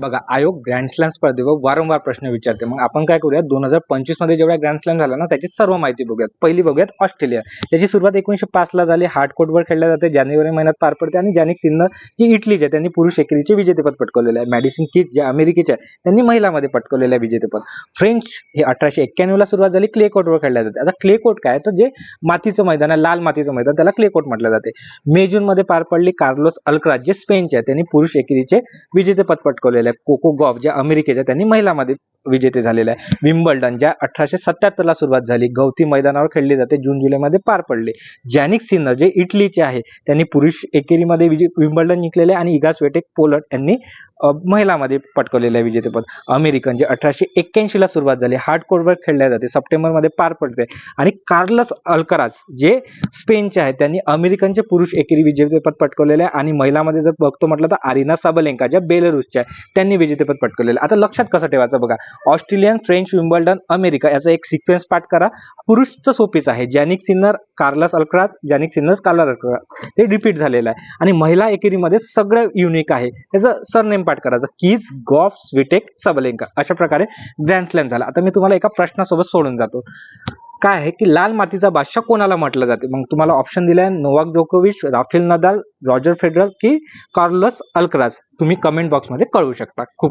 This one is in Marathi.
बघा आयोग ग्रँड स्लॅम स्पर्धेवर वारंवार प्रश्न विचारते. मग आपण काय करूया दोन हजार पंचवीसमध्ये जेवढ्या ग्रँड स्लॅम झाला ना त्याची सर्व माहिती बघूयात. पहिली बघूयात ऑस्ट्रेलिया. त्याची सुरुवात एकोणीशे पाच ला झाली. हार्ड कोर्टवर खेळल्या जाते. जानेवारी महिन्यात पार पडते आणि जॅनिक सिन्नर जी इटलीचे आहे, त्यांनी पुरुष एकेरीचे विजेतेपद पटकवलेले आहे. मॅडिसिन किस जे अमेरिकेच्या त्यांनी महिलामध्ये पटकवलेलं आहे विजेतेपद. फ्रेंच हे अठराशे एक्क्याण्णव ला सुरुवात झाली. क्ले कोर्टवर खेळल्या जाते. आता क्ले कोर्ट काय? तर जे मातीचं मैदान आहे लाल मातीचं मैदान त्याला क्ले कोर्ट म्हटलं जाते. मे जून मध्ये पार पडली कार्लोस अल्क्राज जे स्पेनचे आहे त्यांनी पुरुष एकेरीचे विजेतेपद पटकवलेले आहे. कोको गॉफ ज्या अमेरिकेच्या त्यांनी महिलामध्ये विजेते झालेले आहे. विम्बल्डन ज्या अठराशे सत्याहत्तर ला सुरुवात झाली गवती मैदानावर खेळली जाते जून जुलैमध्ये पार पडले. जॅनिक सिन्नर जे इटलीचे आहे त्यांनी पुरुष एकेरीमध्ये विजे विम्बल्डन जिंकलेले आहे आणि इगास वेटेक पोलट यांनी महिलामध्ये पटकवलेलं आहे विजेतेपद अमेरिकन जे अठराशे एक्क्याऐंशी ला सुरुवात झाली हार्ड कोर्टवर खेळल्या जाते सप्टेंबरमध्ये पार पडते. आणि कार्लस अल्कराज जे स्पेनचे आहेत त्यांनी अमेरिकनचे पुरुष एकेरी विजेतेपद पटकवलेले आहे. आणि महिलामध्ये जर बघतो म्हटलं तर आरिना साबलेंका ज्या बेलरुसच्या आहे त्यांनी विजेतेपद पटकवलेलं आता लक्षात कसं ठेवायचं बघा ऑस्ट्रेलियन फ्रेंच विम्बल्डन अमेरिका याचा एक सिक्वेन्स पाठ करा. पुरुषचं सोपीच आहे. Jannik Sinner Carlos Alcaraz Jannik Sinner Carlos Alcaraz. ते रिपीट झालेलं आहे. आणि महिला एकेरीमध्ये सगळं युनिक आहे. त्याचं सरनेम पाठ करायचं किज गॉफ स्विटेक सबलेंका. अशा प्रकारे ग्रँड स्लॅम झाला. आता मी तुम्हाला एका प्रश्नासोबत सोडून जातो. काय आहे की लाल मातीचा बादशाह कोणाला म्हटलं जाते? मग तुम्हाला ऑप्शन दिलाय नोवाक जोकोविच राफेल नदाल रॉजर फेडरर की कार्लस अल्क्राज. तुम्ही कमेंट बॉक्समध्ये कळवू शकता. खूप